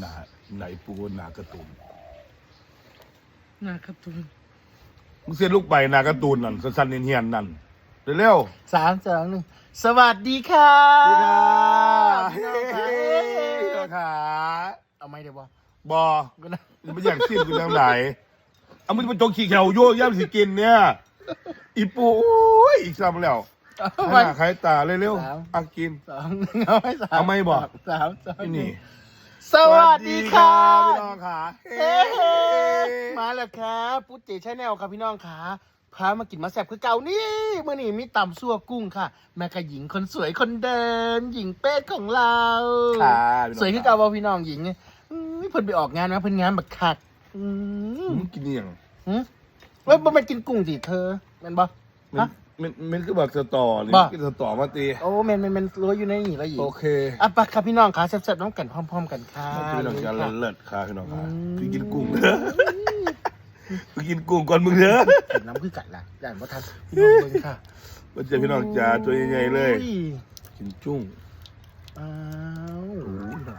หนาไหนปูหนาการ์ตูนหน้าการ์ตูนมึงเสียลูกไปหนาการ์ตูนนั่นสั้นๆเนียนๆนั่นเร็วสามสองหนึ่งสวัสดีค่ะๆพี่นาพี่น้องค่ะเฮ้ยขาเอาไม่ได้บ่บอก็นะมันไม่อยากสิ้นกูทางไหนเอามึงมาจกขี้แขวโย่ย่ำสิกินเนี่ยอีปูโอ้ยอีกซ้ำแล้วเอาขไว้นาดใครตาเร็วสาม ๆอะกิน สองหนึ่งเอาไว้สามเอาไม่บอกสามสองนี่หนึ่นี่ ง สวัสดีค่ะพี่น้องค่ะเฮ้มาแล้วครับปุ๊เจชาแนลครับพี่น้องขาพามากินมาแซ่บคือเก่านี่เมื่อนี้มีตำซั่วกุ้งค่ะแม่กะหญิงคนสวยคนเดินหญิงเป็ดของเราค่ะพี่น้องสวยคือเก่าบ่พี่น้องหญิงอื้อเพิ่นไปออกงานมาเพิ่นงานบักคักอืมมึงกินเนียงหึเว้ยบ่แม่นกินกุ้งสิเธอแม่นบ่มันฮะ มันมันก็บอกสตอนี่บ่กินสตอมาตีโอ้แม่นแม่นแม่นรู้อยู่ในนี่ละหญิงโอเคอะไปครับพี่น้องขาแซ่บๆน้องกันพร้อม ๆ กันค่ะพี่น้องจะค่ะเลิศค่ะพี่น้องค่ะอืมพี่กินกุ้งเด้อพี่กินกุ้งก่อนมึงเด้อเห็นน้ำคือกัดล่ะย่านบ่ทันพี่น้องเบิ่งค่ะมันจะพี่น้องจ๋าตัวใหญ่ๆเลย อุ้กินจุ้งอ้าวโอ้ยหนา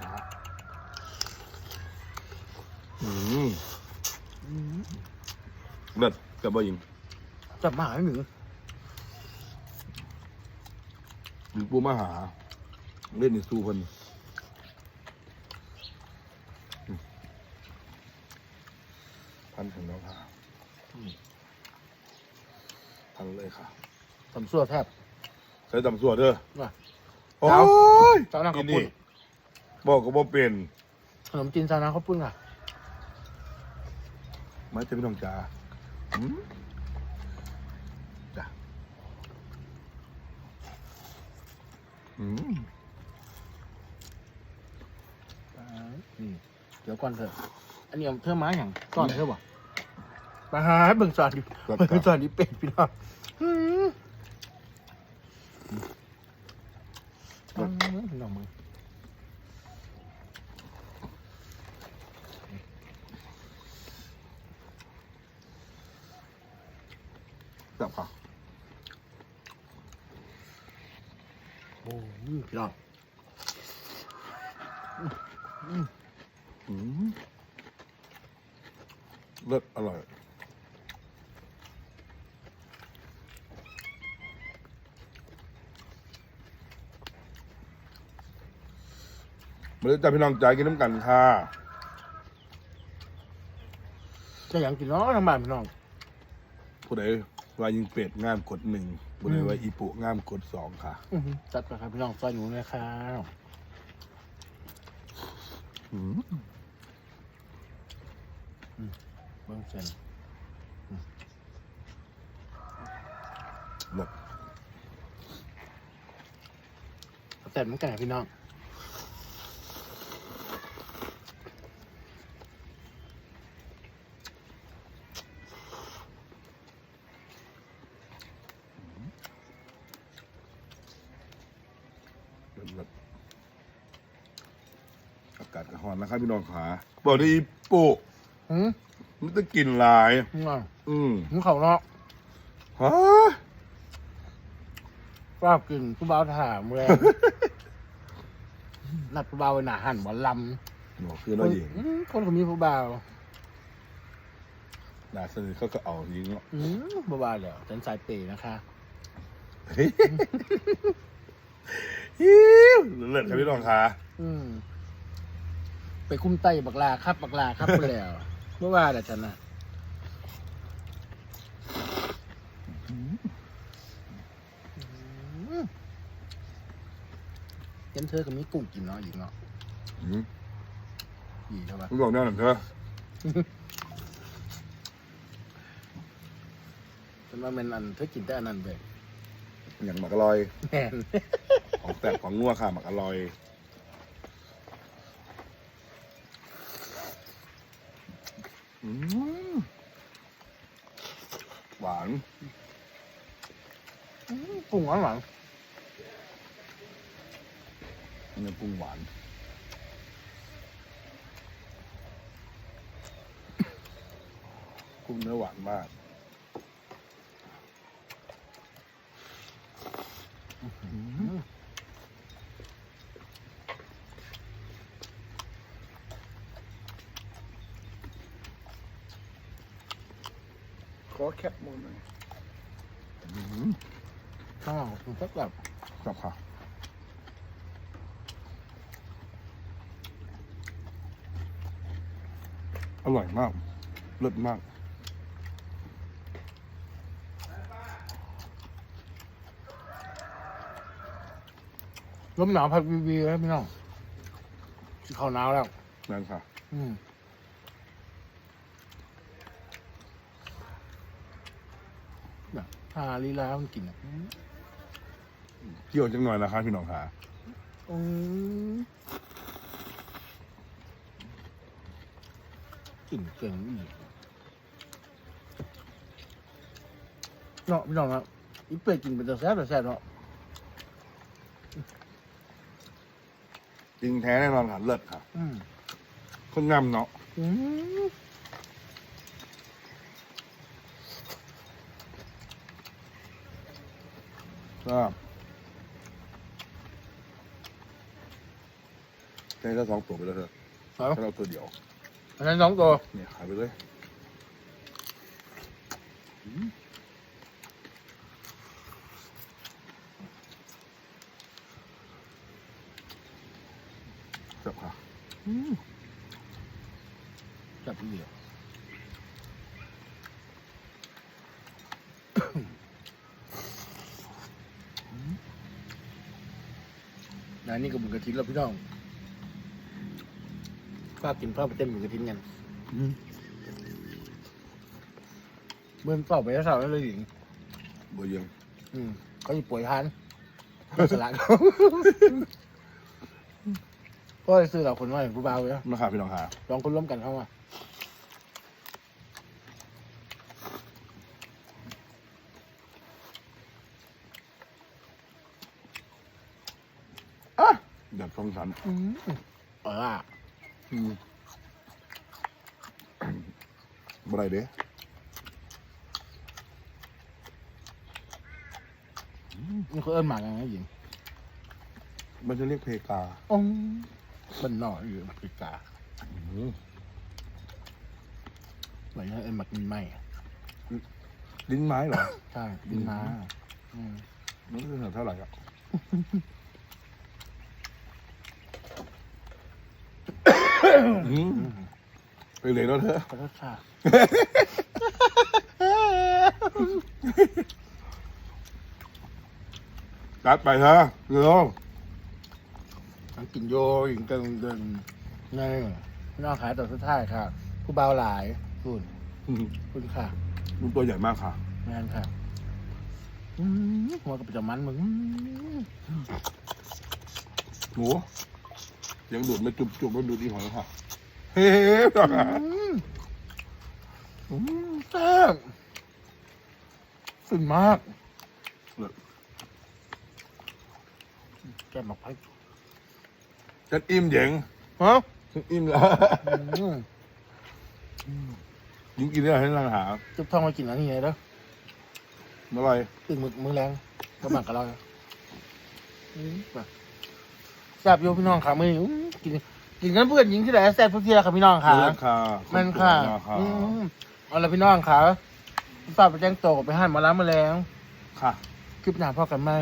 อืมอืมเลิศกับบ่ยิงจับหมาให้หนู มีปูมาหา เล่นในสู้เพิ่นอืมพันถึงแล้วค่ะอืมพันเลยค่ะทำซั่วแทบใส่ตำสัวเด้อว่ะ โอ้เอายเจ้าหน้ากิข้าวนปุ้นี่นบอกก็บ่เป็นขนมจีนซาวน้ำข้าวปุ้นค่ะ มาจะพี่น้องจ๋าอืมจ้ะอืม นี่ เดี๋ยวก่อนเถอะ อันนี้เอาเธอมาอย่างก่อนเธอบ่ไปหาเบิ่งสอนดิเบิ่งสอนดิเป็ดพี่น้องอืมอืมพี่น้องมึงจับค่ะ อ้ยพี่น้องอืมเลิศอร่อยมาเลยจ้าพี่น้องจ๋ากินน้ำกันค่ะจะอย่างกินเนาะทางบ้านพี่น้องผู้ใด ว่ายิงเป็ดงามกดหนึ่งผู้ใดว่าอีปุงามกดสองค่ะอื้อหือจัดไปครับพี่น้องซอยหนูเลยครับอืมเบิ่งเส้นเลิศแต่เหมือนกันนะพี่น้อง เลิศเลิศ อากาศกระหอนนะครับพี่น้องขาบอกได้อีปุหืมมันจะกินหลายพี่น้องอืมหืมเขาเนาะฮะชอบกินผู้บ่าวถามเลยนัดผู้บ่าวไว้หนาหันหมอลบอกคือำเราหญิงอืมคนก็มีผู้บ่าวหนาสนิทเขาก็เอาหญิงเนาะอืมผู้บ่าวเดี๋ยวฉันสายเปย์นะคะฮิ วเลิศครับพี่น้องขาอืม ไปคุ้มไตบักลาครับ บักลาครับไปแล้วเมื่อว่าแต่ฉันน่ะอืมเห็นเธอก็มีกุ้งกินเนาะอีกเนาะอืมอีกใช่ปะมึงบอกแน่นอนเถอะฉันว่ามันอันเธอกินแต่อันนั้นไป อย่างหมักอร่อย แม่นของแตกของนัวค่ะหมักอร่อย อืมหวานปรุงหวานหวานเนื้อปรุงหวาน กุ้งเนื้อหวานมาก แคปหมดเลยอืมอ้าวมันสักแบบครับค่ะอร่อยมากเลิศมาก ลมหนาวพัดวีวีแล้วพี่น้องสิเข้าหนาวแล้ว นั่นค่ะ อืมน่ะหาลีลามันกินอะเกี่ยวจังหน่อยนะคะพี่น้องค่ะอืมกลิ่นเก่งอีกเนาะพี่น้องครับอีเป็ดกินเป็นตัวแซ่บแต่แซ่บเนาะจริงแท้แน่นอนค่ะเลิศค่ะ อืมคนงามเนาะ อืม ก็แค่ก็สองตัวไปแล้วเถอะเอา แค่เราตัวเดียว อันนั้นสองตัวเนี่ยขายไปเลยอืมจับค่ะอืมจับเดียว นายนี่ก็หมุนกระทินแล้วพี่น้องป้ากินข้าวไปเต้นหมุนกระทินกันอืมเมื่อต่อไปแล้วสาวแล้วเลยหญิงบ่เยังอืมเขาจะป่วยทันสลัดก็เลยซื้อเราคนว่าอย่างผู้บ่าวเลยนะมาค่ะพี่น้องค่ะลองคนร่วมกันเข้ามา อะเดี๋ยวสองสันอืมเอออะอืมบ่ได้เด้นี่เขาเอิ้นหมากยังไงหญิงมันจะเรียกเพกาอ๋อมันหน่ออยู่หมากพิกาอืมเหมือนเอิ้นหมากมีไหมอะลิ้นไม้เหรอ ใช่ดินมาอืม มันจะเท่าไหร่อะอืม ไปเลยแล้วเถอะขอโทษค่ะจัดไปเถอะเร็วทั้งกินโยหญิงเกินเกินนี่พี่น้องขายต่อสุดท้ายค่ะ ผู้บ่าวหลายคุณอืมคุณค่ะมันตัวใหญ่มากค่ะงานค่ะอืมหัวกับประจำมันมึงอืมหมู ยังดูดไม่จุบจุบไม่ดูดอีหอยค่ะเฮ้ยอืมอืมแซ่บสุดมากแกมบอกไปจะอิ่มเหยงฮะฉันอิ่มแล้วอืมยิงกินได้ให้นางหาจุ๊บท้องมากินอันนี้ไงเด้อเมื่อไหรตึงมือมือแรงก็หมักกับเราอืมมาแซ่บโยพี่น้องค่ะมือนี้อื้อ กินกินกันเพื่อนหญิงที่ไหนแซ่บทุกทีแล้วค่ะพี่น้องค่ะเลิศค่ะแมันค่ะขอบณมากค่ะอืมเอาละพี่น้องค่ะฝากไปแจ้งโตวไปหันหมาล้างมาแล้ว ค่ะ คลิปหน้าพ่อกันมา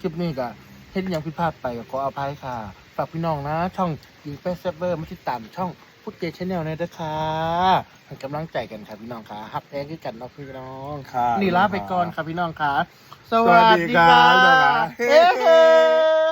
คลิปนี้ก็เฮ็ดอิหยังผิดพลาดไปก็ขออภัยค่ะ ฝากพี่น้องนะ ช่องยิงเปสเซฟเวอร์มาติดตามช่องพุทธเกชแนลนะเด้อค่ะให้กำลังใจกันค่ะพี่น้องค่ะฮับแพงคือกันเนาะพี่น้องค่ะนี่ลาไปก่อนค่ะพี่น้องค่ะสสวัวัสสดีดีครัค่ะบพี่น้องค่ะ เฮ้